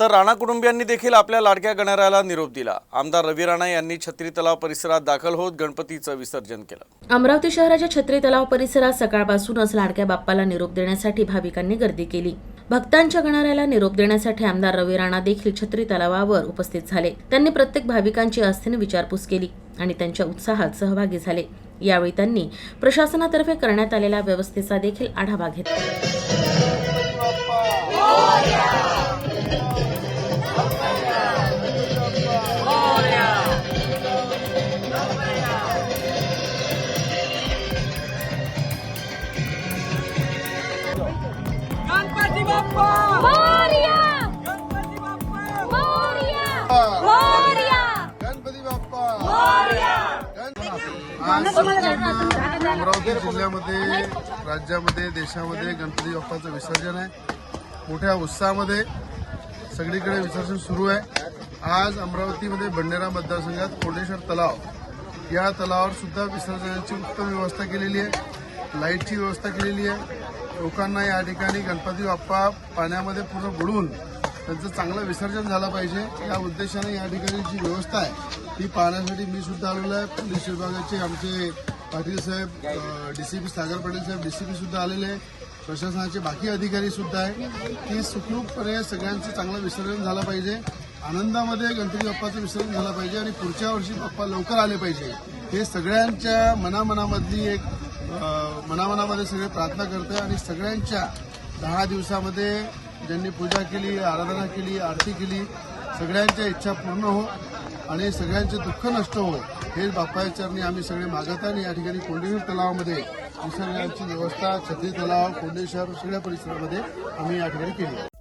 तर राणा कुटुंबियांनी देखील आपल्या लाडक्या गणरायाला निरोप दिला. आमदार रवी राणा यांनी छत्री तलाव परिसरात दाखल होत गणपतीचं विसर्जन केलं. अमरावती शहराच्या छत्री तलाव परिसरात सकाळपासूनच लाडक्या बाप्पाला निरोप देण्यासाठी भाविकांनी गर्दी केली. भक्तांच्या गणाऱ्याला निरोप देण्यासाठी आमदार रवी राणा देखील छत्री तलावावर उपस्थित झाले. त्यांनी प्रत्येक भाविकांची आस्थेने विचारपूस केली आणि त्यांच्या उत्साहात सहभागी झाले. यावेळी त्यांनी प्रशासनातर्फे करण्यात आलेल्या व्यवस्थेचा देखील आढावा घेतला. अमरावती जिल्ह्यामध्ये राज्यामध्ये देशामध्ये गणपती बाप्पाचं विसर्जन आहे. मोठ्या उत्साहामध्ये सगळीकडे विसर्जन सुरू आहे. आज अमरावतीमध्ये बंडेरा मतदारसंघात कोंडेश्वर तलाव. या तलावावर सुद्धा विसर्जनाची उत्तम व्यवस्था केलेली आहे. लाईटची व्यवस्था केलेली आहे. लोकांना या ठिकाणी गणपती बाप्पा पाण्यामध्ये पूर्ण बुडवून त्यांचं चांगलं विसर्जन झालं पाहिजे. या उद्देशाने या ठिकाणी जी व्यवस्था आहे ती पाहण्यासाठी मी सुद्धा आलेलो आहे. पोलीस विभागाचे आमचे पाटील साहेब डीसीपी सागर पाटील साहेब डीसीपी सुद्धा आलेले आहे. प्रशासनाचे बाकी अधिकारी सुद्धा आहे. की सुखरूपपणे सगळ्यांचं चांगलं विसर्जन झालं पाहिजे. आनंदामध्ये गणपती बाप्पाचं विसर्जन झालं पाहिजे आणि पुढच्या वर्षी बाप्पा लवकर आले पाहिजे. हे सगळ्यांच्या मनामनामधली एक मनामनामध्ये सगळे प्रार्थना करते आणि सगळ्यांच्या दहा दिवसामध्ये ज्यांनी पूजा केली आराधना केली आरती केली सगळ्यांच्या इच्छा पूर्ण हो आणि सगळ्यांचे दुःख नष्ट हो. हे बाप्पाच्या चरणी आम्ही सगळे मागत आणि या ठिकाणी कोंडेश्वर तलावामध्ये विसर्जनाची व्यवस्था छत्री तलाव कोंडेश्वर सगळ्या परिसरामध्ये आम्ही या ठिकाणी केली